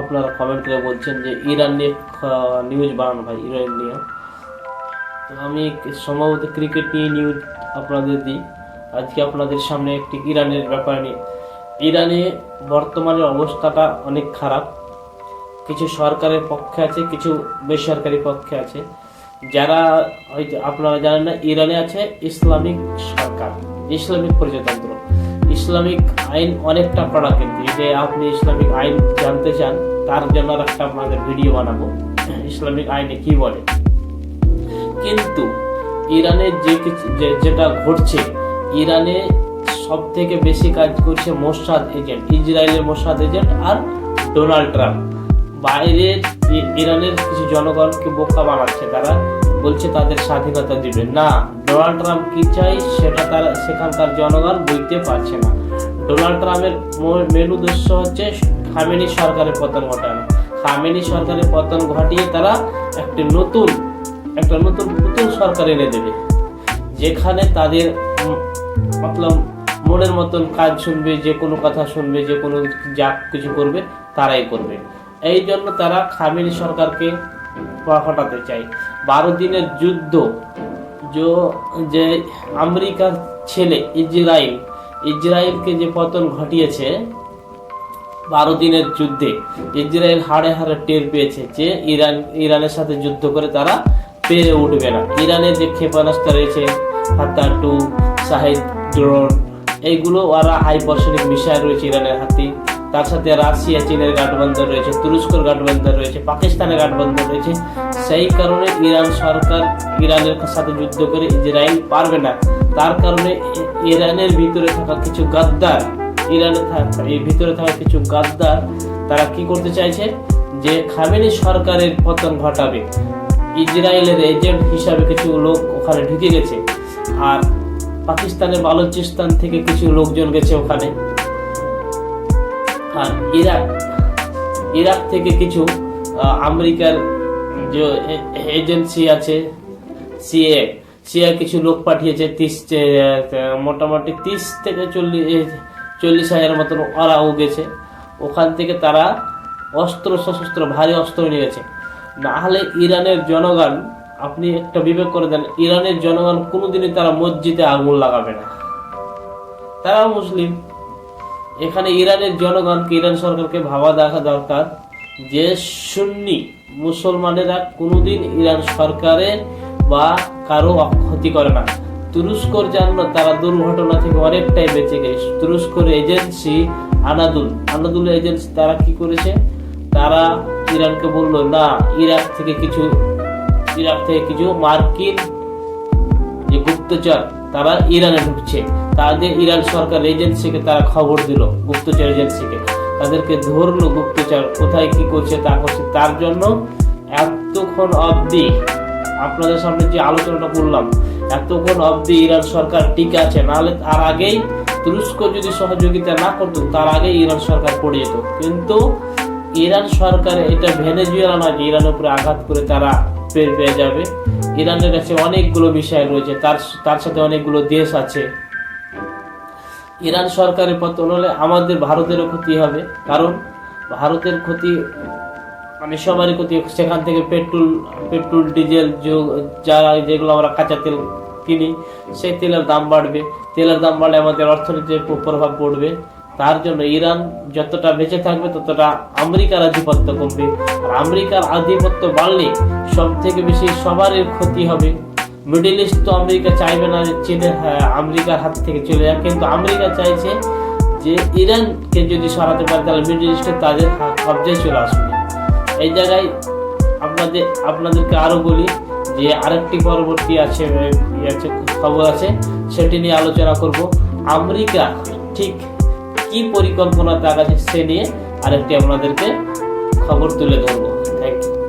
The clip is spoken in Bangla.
আপনারা কমেন্ট করে বলছেন যে ইরান নিয়ে নিউজ বানানো ভাই, ইরান নিয়ে। তো আমি সম্ভবত ক্রিকেট নিয়ে নিউজ আপনাদের দিই। আজকে আপনাদের সামনে একটি ইরানের ব্যাপার নিয়ে। ইরানে বর্তমানে অবস্থাটা অনেক খারাপ। কিছু সরকারের পক্ষে আছে, কিছু বেসরকারি পক্ষে আছে। যারা হয়তো আপনারা জানেন না, ইরানে আছে ইসলামিক সরকার, ইসলামিক প্রজাতন্ত্র। ইসলামিক আইন অনেকটা কড়া কিন্তু যে আপনি ইসলামিক আইন জানতে চান, তার জন্য একটা আপনাদের ভিডিও বানাবো। ইসলামিক আইনে কি বলে? কিন্তু ইরানে যে কিছু যেটা ঘটছে, ইরানে সব থেকে বেশি কাজ করছে মোসাদ এজেন্ট, ইসরায়েলের মোসাদ এজেন্ট আর ডোনাল্ড ট্রাম্প। বাইরের ইরানের কিছু জনগণকে বোকা বানাচ্ছে, তারা বলছে তাদের স্বাধীনতা দিবে। না ডোনাল্ড ট্রাম্প কি চাই সেটা তারা সেখানকার জনগণ বুঝতে পারছে না। ডোনাল্ড ট্রাম্পের মেন উদ্দেশ্য হচ্ছে খামেনি সরকারের পতন ঘটানো। খামেনি সরকারের পতন ঘটিয়ে তারা একটি নতুন, একটা নতুন নতুন সরকার এনে দেবে। যেখানে তাদের মতলব মনের মতন কাজ শুনবে, যে কোনো কথা শুনবে, যে কোনো যা কিছু করবে, তারাই করবে। এই জন্য তারা খামেনি সরকারকে হটাতে চায়। বারো দিনের যুদ্ধ যে আমেরিকার ছেলে ইসরায়েল ইসরায়েলকে যে পতন ঘটিয়েছে বারো দিনের যুদ্ধে ইসরায়েল হাড়ে হাড়ে টের পেয়েছে যে ইরান ইরানের সাথে যুদ্ধ করে তারা পেরে উঠবে না। ইরানের যে ক্ষেপণাস্ত্র রয়েছে হাত্তা টু, শাহিদ ড্রোন, এইগুলো ওরা হাইপারসনিক মিসাইল রয়েছে ইরানের হাতে। তার সাথে রাশিয়া, চীনের গাঠবন্ধন রয়েছে, তুরস্কর গাঠবন্ধন রয়েছে, পাকিস্তানের গাঠবন্ধন রয়েছে। সেই কারণে ইরান সরকার ইরানের সাথে যুদ্ধ করে ইসরায়েল পারবে না। তার কারণে ইরানের ভিতরে থাকা কিছু গাদ্দার, ইরানে ভিতরে থাকা কিছু গাদ্দার, তারা কি করতে চাইছে? যে খামেনি সরকারের পতন ঘটাবে। ইসরায়েলের এজেন্ট হিসাবে কিছু লোক ওখানে ঢুকে গেছে। আর পাকিস্তানের বালুচিস্তান থেকে কিছু লোকজন গেছে ওখানে। আর ইরাক ইরাক থেকে কিছু আমেরিকার যে এজেন্সি আছে, সিএ সিএ কিছু লোক পাঠিয়েছে, তিরিশ মোটামুটি তিরিশ থেকে চল্লিশ চল্লিশ হাজারের মতন ওরাও গেছে। ওখান থেকে তারা অস্ত্র, সশস্ত্র, ভারী অস্ত্র নিয়ে গেছে। না হলে ইরানের জনগণ, আপনি একটা বিবেক করে দেন, ইরানের জনগণ কোনোদিনই তারা মসজিদে আগুন লাগাবে না। তারা মুসলিম। এখানে ইরানের জনগণকে, ইরান সরকারকে ভাবা দেখা দরকার যে সুন্নি মুসলমানেরা কোনোদিন ইরান সরকারের বা কারও ক্ষতি করে না। তুরস্কর জন্য তারা দুর্ঘটনা থেকে অনেকটাই বেঁচে গেছে। তুরস্কর এজেন্সি আনাদুল আনাদুল এজেন্সি তারা কি করেছে? তারা ইরানকে বলল, না, ইরাক থেকে কিছু, ইরাক থেকে কিছু মার্কিন গুপ্তচর, তারা ইরানে ঢুকছে। তাদের ইরান সরকার এজেন্সিকে তারা খবর দিল, গুপ্তচর এজেন্সিকে। তাদেরকে ধরলো গুপ্তচর, কোথায় কি করছে তা করছে। তার জন্য এতক্ষণ অবধি আপনাদের সামনে যে আলোচনাটা করলাম, এতক্ষণ অবধি ইরান সরকার টিকে আছে। নাহলে তার আগেই তুরস্ক যদি সহযোগিতা না করতো, তার আগেই ইরান সরকার পড়ে যেত। কিন্তু ইরান সরকার এটা ভেনেজুয়েলা নয় যে ইরানের উপরে আঘাত করে তারা পেয়ে যাবে। ইরানের কাছে অনেকগুলো বিষয় রয়েছে, তার তার সাথে অনেকগুলো দেশ আছে। ইরান সরকারের পতন হলে আমাদের ভারতেরও ক্ষতি হবে, কারণ ভারতের ক্ষতি মানে সবারই ক্ষতি, সেখান থেকে পেট্রোল পেট্রোল, ডিজেল যো- যেগুলো আমরা কাঁচা তেল কিনি, সেই তেলের দাম বাড়বে। তেলের দাম বাড়লে আমাদের অর্থনীতির প্রভাব পড়বে। তার জন্য ইরান যতটা বেঁচে থাকবে ততটা আমেরিকার আধিপত্য কমবে। আর আমেরিকার আধিপত্য বাড়লে সব থেকে বেশি সবারই ক্ষতি হবে। মিডিল ইস্ট তো আমেরিকা চাইবে না যে চীনের হ্যাঁ, আমেরিকার হাত থেকে চলে যাক। কিন্তু আমেরিকা চাইছে যে ইরানকে যদি সরাতে পারে তাহলে মিডিল ইস্টে তাদের কবজায় চলে আসবে। এই জায়গায় আপনাদের আপনাদেরকে আরও বলি যে আরেকটি পরবর্তী আছে খবর আছে সেটি নিয়ে আলোচনা করব। আমেরিকা ঠিক কি পরিকল্পনা তারা সে নিয়ে আরেকটি আপনাদেরকে খবর তুলে ধরবো। Thank you